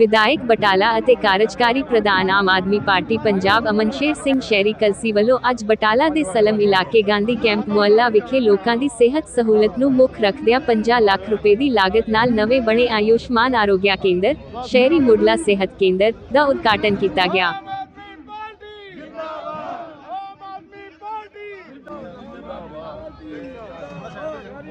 ਵਿਧਾਇਕ ਬਟਾਲਾ ਅਤੇ ਕਾਰਜਕਾਰੀ ਪ੍ਰਧਾਨ ਆਮ ਆਦਮੀ ਪਾਰਟੀ ਪੰਜਾਬ ਅਮਨਸ਼ੇਰ ਸਿੰਘ ਸ਼ਹਿਰੀ ਕਲਸੀ ਵੱਲੋਂ ਅੱਜ ਬਟਾਲਾ ਦੇ ਸਲਮ ਇਲਾਕੇ ਗਾਂਧੀ ਕੈਂਪ ਮੁਹੱਲਾ ਵਿਖੇ ਲੋਕਾਂ ਦੀ ਸਿਹਤ ਸਹੂਲਤ ਨੂੰ ਮੁੱਖ ਰੱਖਦਿਆਂ 50 ਲੱਖ ਰੁਪਏ ਦੀ ਲਾਗਤ ਨਾਲ ਨਵੇਂ ਬਣੇ ਆਯੁਸ਼ਮਾਨ ਆਰੋਗਿਆ ਕੇਂਦਰ, ਸ਼ਹਿਰੀ ਮੁੱਢਲਾ ਸਿਹਤ ਕੇਂਦਰ ਦਾ ਉਦਘਾਟਨ ਕੀਤਾ ਗਿਆ।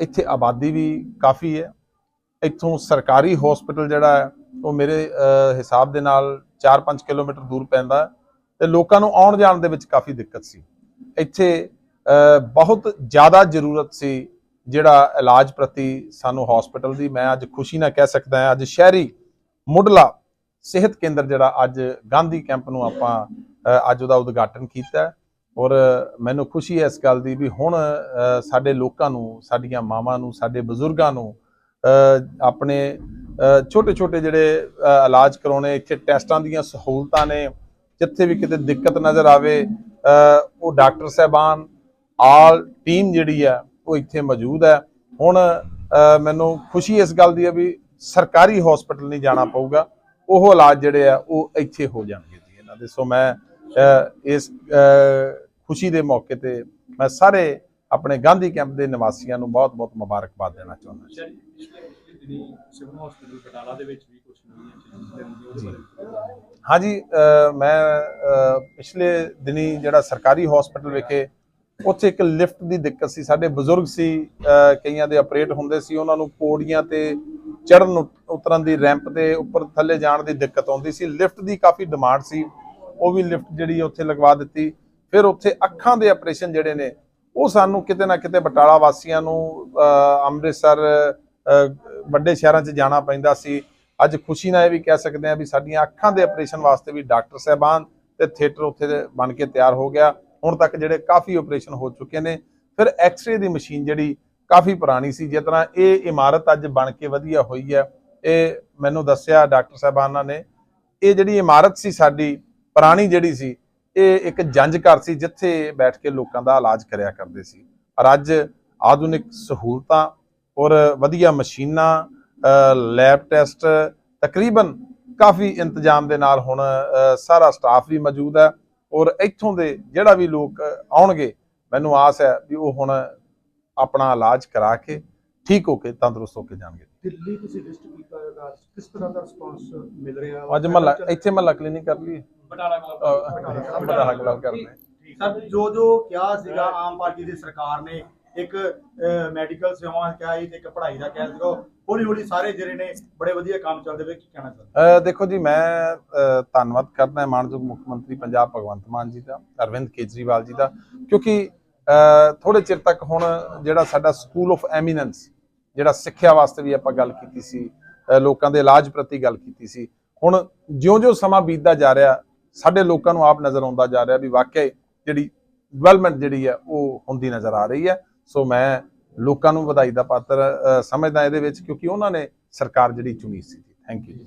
ਇੱਥੇ ਆਬਾਦੀ ਵੀ ਕਾਫੀ ਹੈ। ਇੱਥੋਂ ਸਰਕਾਰੀ ਹਸਪੀਟਲ ਜਿਹੜਾ ਹੈ, ਉਹ ਮੇਰੇ ਹਿਸਾਬ ਦੇ ਨਾਲ 4-5 ਕਿਲੋਮੀਟਰ ਦੂਰ ਪੈਂਦਾ ਹੈ ਤੇ ਲੋਕਾਂ ਨੂੰ ਆਉਣ ਜਾਣ ਦੇ ਵਿੱਚ ਕਾਫੀ ਦਿੱਕਤ ਸੀ। ਇੱਥੇ ਬਹੁਤ ਜ਼ਿਆਦਾ ਜ਼ਰੂਰਤ ਸੀ ਜਿਹੜਾ ਇਲਾਜ ਪ੍ਰਤੀ ਸਾਨੂੰ ਹਸਪੀਟਲ ਦੀ। ਮੈਂ ਅੱਜ ਖੁਸ਼ੀ ਨਾਲ ਕਹਿ ਸਕਦਾ ਹਾਂ, ਅੱਜ ਸ਼ਹਿਰੀ ਮੁੱਢਲਾ ਸਿਹਤ ਕੇਂਦਰ ਜਿਹੜਾ ਅੱਜ ਗਾਂਧੀ ਕੈਂਪ ਨੂੰ ਆਪਾਂ ਅੱਜ ਉਹਦਾ ਉਦਘਾਟਨ ਕੀਤਾ ਔਰ ਮੈਨੂੰ ਖੁਸ਼ੀ ਹੈ ਇਸ ਗੱਲ ਦੀ ਵੀ ਹੁਣ ਸਾਡੇ ਲੋਕਾਂ ਨੂੰ, ਸਾਡੀਆਂ ਮਾਵਾਂ ਨੂੰ, ਸਾਡੇ ਬਜ਼ੁਰਗਾਂ ਨੂੰ ਆਪਣੇ ਛੋਟੇ ਛੋਟੇ ਜਿਹੜੇ ਇਲਾਜ ਕਰਾਉਣੇ, ਇੱਥੇ ਟੈਸਟਾਂ ਦੀਆਂ ਸਹੂਲਤਾਂ ਨੇ, ਜਿੱਥੇ ਵੀ ਕਿਤੇ ਦਿੱਕਤ ਨਜ਼ਰ ਆਵੇ ਉਹ ਡਾਕਟਰ ਸਾਹਿਬਾਨ, ਆਲ ਟੀਮ ਜਿਹੜੀ ਆ ਉਹ ਇੱਥੇ ਮੌਜੂਦ ਹੈ। ਹੁਣ ਮੈਨੂੰ ਖੁਸ਼ੀ ਇਸ ਗੱਲ ਦੀ ਹੈ ਵੀ ਸਰਕਾਰੀ ਹਸਪੀਟਲ ਨਹੀਂ ਜਾਣਾ ਪਊਗਾ, ਉਹ ਇਲਾਜ ਜਿਹੜੇ ਆ, ਉਹ ਇੱਥੇ ਹੋ ਜਾਣਗੇ ਜੀ ਇਹਨਾਂ ਦੇ। ਸੋ ਮੈਂ ਇਸ ਖੁਸ਼ੀ ਦੇ ਮੌਕੇ ਤੇ ਮੈਂ ਸਾਰੇ ਆਪਣੇ ਗਾਂਧੀ ਕੈਂਪ ਦੇ ਨਿਵਾਸੀਆਂ ਨੂੰ ਬਹੁਤ-ਬਹੁਤ ਮੁਬਾਰਕਬਾਦ ਦੇਣਾ ਚਾਹੁੰਦਾ ਬਾਰੇ ਹਾਂਜੀ ਮੈਂ ਪਿਛਲੇ ਦਿਨੀ ਜਿਹੜਾ ਸਰਕਾਰੀ ਹਸਪੀਟਲ ਵਿਖੇ ਉੱਥੇ ਇੱਕ ਲਿਫਟ ਦੀ ਦਿੱਕਤ ਸੀ। ਸਾਡੇ ਬਜ਼ੁਰਗ ਸੀ ਕਈਆਂ ਦੇ ਆਪਰੇਟ ਹੁੰਦੇ ਸੀ। ਉਹਨਾਂ ਨੂੰ ਪੌੜੀਆਂ ਤੇ ਚੜਨ ਉਤਰਨ ਦੀ ਰੈਂਪ ਤੇ ਉੱਪਰ ਥੱਲੇ ਜਾਣ ਦੀ ਦਿੱਕਤ ਆਉਂਦੀ ਸੀ। ਲਿਫਟ ਦੀ ਕਾਫੀ ਡਿਮਾਂਡ ਸੀ। ਉਹ ਵੀ ਲਿਫਟ ਜਿਹੜੀ ਉੱਥੇ ਲਗਵਾ ਦਿੱਤੀ। ਫਿਰ ਉੱਥੇ ਅੱਖਾਂ ਦੇ ਆਪਰੇਸ਼ਨ ਜਿਹੜੇ ਨੇ, ਉਹ ਸਾਨੂੰ ਕਿਤੇ ਨਾ ਕਿਤੇ ਬਟਾਲਾ ਵਾਸੀਆਂ ਨੂੰ ਅੰਮ੍ਰਿਤਸਰ ਵੱਡੇ ਸ਼ਹਿਰਾਂ 'ਚ ਜਾਣਾ ਪੈਂਦਾ ਸੀ। ਅੱਜ ਖੁਸ਼ੀ ਨਾਲ ਇਹ ਵੀ ਕਹਿ ਸਕਦੇ ਹਾਂ ਵੀ ਸਾਡੀਆਂ ਅੱਖਾਂ ਦੇ ਆਪਰੇਸ਼ਨ ਵਾਸਤੇ ਵੀ ਡਾਕਟਰ ਸਾਹਿਬਾਨ ਤੇ ਥੀਏਟਰ ਉੱਥੇ ਬਣ ਕੇ ਤਿਆਰ ਹੋ ਗਿਆ। ਹੁਣ ਤੱਕ ਜਿਹੜੇ ਕਾਫੀ ਆਪਰੇਸ਼ਨ ਹੋ ਚੁੱਕੇ ਨੇ। ਫਿਰ ਐਕਸ-ਰੇ ਦੀ ਮਸ਼ੀਨ ਜਿਹੜੀ ਕਾਫੀ ਪੁਰਾਣੀ ਸੀ, ਜਿਸ ਤਰ੍ਹਾਂ ਇਹ ਇਮਾਰਤ ਅੱਜ ਬਣ ਕੇ ਵਧੀਆ ਹੋਈ ਹੈ। ਇਹ ਮੈਨੂੰ ਦੱਸਿਆ ਡਾਕਟਰ ਸਾਹਿਬਾਨਾਂ ਨੇ। ਇਹ ਜਿਹੜੀ ਇਮਾਰਤ ਸੀ ਸਾਡੀ, ਪੁਰਾਣੀ ਜਿਹੜੀ ਸੀ ਇਹ ਇੱਕ ਜੰਜ ਘਰ ਸੀ ਜਿੱਥੇ ਬੈਠ ਕੇ ਲੋਕਾਂ ਦਾ ਇਲਾਜ ਕਰਿਆ ਕਰਦੇ ਸੀ। ਪਰ ਅੱਜ ਆਧੁਨਿਕ ਸਹੂਲਤਾਂ ਔਰ ਵਧੀਆ ਮਸ਼ੀਨਾਂ ਲੈਬ ਟੈਸਟ ਤਕਰੀਬਨ ਕਾਫੀ ਇੰਤਜ਼ਾਮ ਦੇ ਨਾਲ ਹੁਣ ਸਾਰਾ ਸਟਾਫ ਵੀ ਮੌਜੂਦ ਹੈ ਔਰ ਇੱਥੋਂ ਦੇ ਜਿਹੜਾ ਵੀ ਲੋਕ ਆਉਣਗੇ, ਮੈਨੂੰ ਆਸ ਹੈ ਵੀ ਉਹ ਹੁਣ ਆਪਣਾ ਇਲਾਜ ਕਰਾ ਕੇ ਠੀਕ ਹੋ ਕੇ ਤੰਦਰੁਸਤ ਹੋ ਕੇ ਜਾਣਗੇ। ਦਿੱਲੀ ਤੁਸੀਂ ਲਿਸਟ ਕੀਤਾ ਹੋਏਗਾ ਕਿਸ ਤਰ੍ਹਾਂ ਦਾ ਰਿਸਪੌਂਸ ਮਿਲ ਰਿਹਾ? ਅੱਜ ਮਹੱਲਾ ਇੱਥੇ ਮਹੱਲਾ ਕਲੀਨਿਕ ਕਰ ਲਈ ਬਟਾਲਾ ਕਲੱਬ ਬੜਾ ਹਗਲਾ ਕਰਦੇ ਸਰ ਜੋ ਜੋ ਕਿਹਾ ਸੀਗਾ ਆਮ ਪਾਰਟੀ ਦੀ ਸਰਕਾਰ ਨੇ ਇੱਕ ਮੈਡੀਕਲ ਸੇਵਾਵਾਂ ਕਿਹਾ ਸੀ ਤੇ ਇੱਕ ਪੜ੍ਹਾਈ ਦਾ ਕਿਹਾ ਸੀਗਾ ਹੌਲੀ ਹੌਲੀ ਸਾਰੇ ਜਿਹੜੇ ਨੇ ਬੜੇ ਵਧੀਆ ਕੰਮ ਚੱਲਦੇ ਵੇ ਕੀ ਕਹਿਣਾ ਚਾਹੁੰਦੇ? ਅ, ਦੇਖੋ ਜੀ ਮੈਂ ਧੰਨਵਾਦ ਕਰਦਾ ਹਾਂ ਮਾਨਯੋਗ ਮੁੱਖ ਮੰਤਰੀ ਪੰਜਾਬ ਭਗਵੰਤ ਮਾਨ ਜੀ ਦਾ ਅਰਵਿੰਦ ਕੇਜਰੀਵਾਲ ਜੀ ਦਾ ਕਿਉਂਕਿ ਥੋੜੇ ਚਿਰ ਤੱਕ ਹੁਣ ਜਿਹੜਾ ਸਾਡਾ ਸਕੂਲ ਆਫ ਐਮੀਨੈਂਸ ਜਿਹੜਾ ਸਿੱਖਿਆ ਵਾਸਤੇ ਵੀ ਆਪਾਂ ਗੱਲ ਕੀਤੀ ਸੀ ਲੋਕਾਂ ਦੇ ਇਲਾਜ ਪ੍ਰਤੀ ਗੱਲ ਕੀਤੀ ਸੀ, ਹੁਣ ਜਿਉਂ-ਜਿਉਂ ਸਮਾਂ ਬੀਤਦਾ ਜਾ ਰਿਹਾ, ਸਾਡੇ ਲੋਕਾਂ ਨੂੰ ਆਪ ਨਜ਼ਰ ਆਉਂਦਾ ਜਾ ਰਿਹਾ ਵੀ ਵਾਕਿਆ ਜਿਹੜੀ ਡਿਵੈਲਪਮੈਂਟ ਜਿਹੜੀ ਹੈ ਉਹ ਹੁੰਦੀ ਨਜ਼ਰ ਆ ਰਹੀ ਹੈ। ਸੋ ਮੈਂ ਲੋਕਾਂ ਨੂੰ ਵਧਾਈ ਦਾ ਪਾਤਰ ਸਮਝਦਾ ਇਹਦੇ ਵਿੱਚ ਕਿਉਂਕਿ ਉਹਨਾਂ ਨੇ ਸਰਕਾਰ ਜਿਹੜੀ ਚੁਣੀ ਸੀ। ਥੈਂਕ ਯੂ ਜੀ।